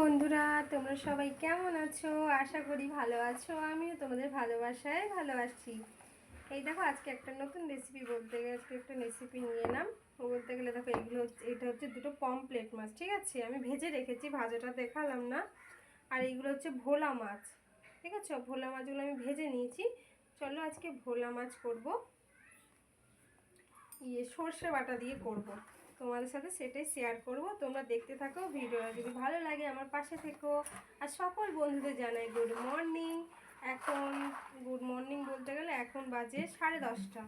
বন্ধুরা, তোমরা সবাই কেমন আছো? আশা করি ভালো আছো। আমিও তোমাদের ভালোবাসায় ভালোবাসি এই দেখো, আজকে একটা নতুন রেসিপি বলতে গেলে, আজকে একটা রেসিপি নিয়ে এলাম। বলতে গেলে দেখো, এগুলো এটা হচ্ছে দুটো পমপ্লেট মাছ, ঠিক আছে? আমি ভেজে রেখেছি, ভাজাটা দেখালাম না। আর এইগুলো হচ্ছে ভোলা মাছ, ঠিক আছে? ভোলা মাছগুলো আমি ভেজে নিয়েছি। চলো আজকে ভোলা মাছ করব। ইয়ে সর্ষে বাটা দিয়ে করব। তোমাদের সাথে সেটাই শেয়ার করব। তোমরা দেখতে থাকো ভিডিওটা। যদি ভালো লাগে আমার পাশে থেকো। আর সকল বন্ধুদের জানাই গুড মর্নিং এখন গুড মর্নিং বলতে গেলে এখন বাজে সাড়ে দশটা।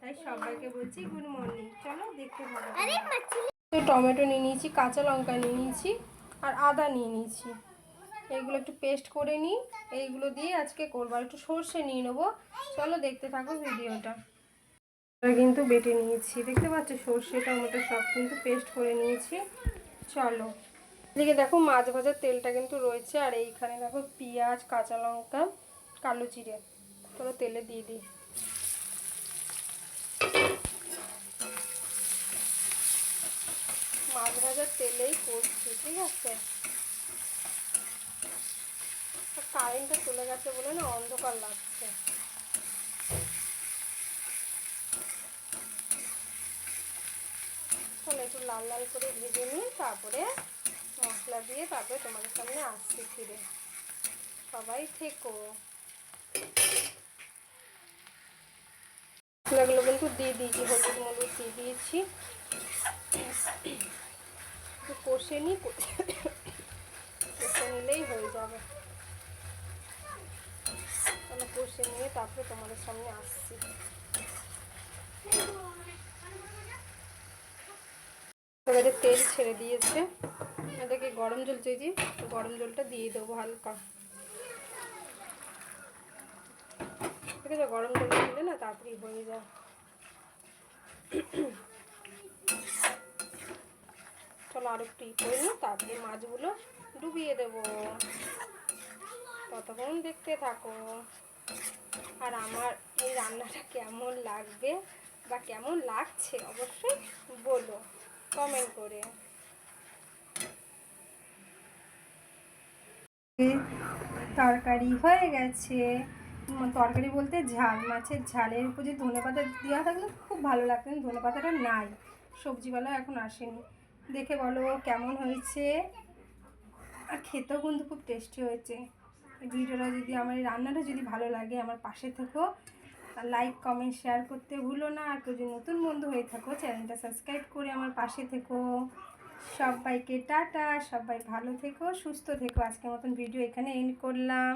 তাই সবাইকে বলছি গুড মর্নিং চলো দেখতে থাকো। তো টমেটো নিয়ে নিয়েছি কাঁচা লঙ্কা নিয়ে নিয়েছি আর আদা নিয়ে নিয়েছি। এইগুলো একটু পেস্ট করে নিই। এইগুলো দিয়ে আজকে করব। আর একটু সর্ষে নিয়ে নেব। চলো দেখতে থাকো ভিডিওটা। কিন্তু বেটে নিয়েছি। দেখতে পাচ্ছ, সর্ষে, টমেটো সব কিন্তু পেস্ট করে নিয়েছি। চলো। এদিকে দেখো, মাছ ভাজার তেলটা কিন্তু রয়েছে। আর এইখানে দেখো, পেঁয়াজ, কাঁচা লঙ্কা, কালো জিরে। চলো তেলে দিয়ে দিই। মাছ ভাজার তেলেই করছি, ঠিক আছে? কারেন্টটা চলে গেছে বলে না অন্ধকার লাগছে চলো একটু লাল লাল করে ভেজে নিই তারপরে মশলা দিয়ে তারপরে তোমাদের সামনে আসছি ফিরে। সবাই থেকো। মশলাগুলো কিন্তু দিয়ে দিয়েছি, হলুদ মলুদ দিয়ে দিয়েছি। কষে নিই, কষে নিলেই হয়ে যাবে। কষে নিয়ে তারপরে তোমাদের সামনে আসছি। এবারে তেল ছেড়ে দিয়েছে। এটাকে গরম জল চেয়েছি গরম জলটা দিয়ে দেবো হালকা। ঠিক আছে, গরম জল দিলে না তাড়াতাড়ি হয়ে যায়। চলো আর একটু করে নিই, তারপরে মাছগুলো ডুবিয়ে দেবো। ততক্ষণ দেখতে থাকো। আর আমার এই রান্নাটা কেমন লাগবে বা কেমন লাগছে অবশ্যই বলো। কমেন্ট করে। তরকারি হয়ে গেছে। তরকারি বলতে ঝাল, মাছের ঝালের উপর যে ধনে পাতা দেওয়া থাকলে খুব ভালো লাগতো ধনে পাতাটা নাই। সবজিওয়ালা এখন আসেনি। দেখে বলো কেমন হয়েছে? আর খেতেও কিন্তু খুব টেস্টি হয়েছে। ভিডিওটা যদি আমার রান্নাটা যদি ভালো লাগে, আমার পাশে থেকো। লাইক কমেন্ট শেয়ার করতে ভুলো না। আর কেউ যদি নতুন বন্ধু হয়ে থাকো চ্যানেলটা সাবস্ক্রাইব করে আমার পাশে থেকো। সবাইকে টাটা, সবাই ভালো থেকো, সুস্থ থেকো। আজকের মতন ভিডিও এখানে এন্ড করলাম।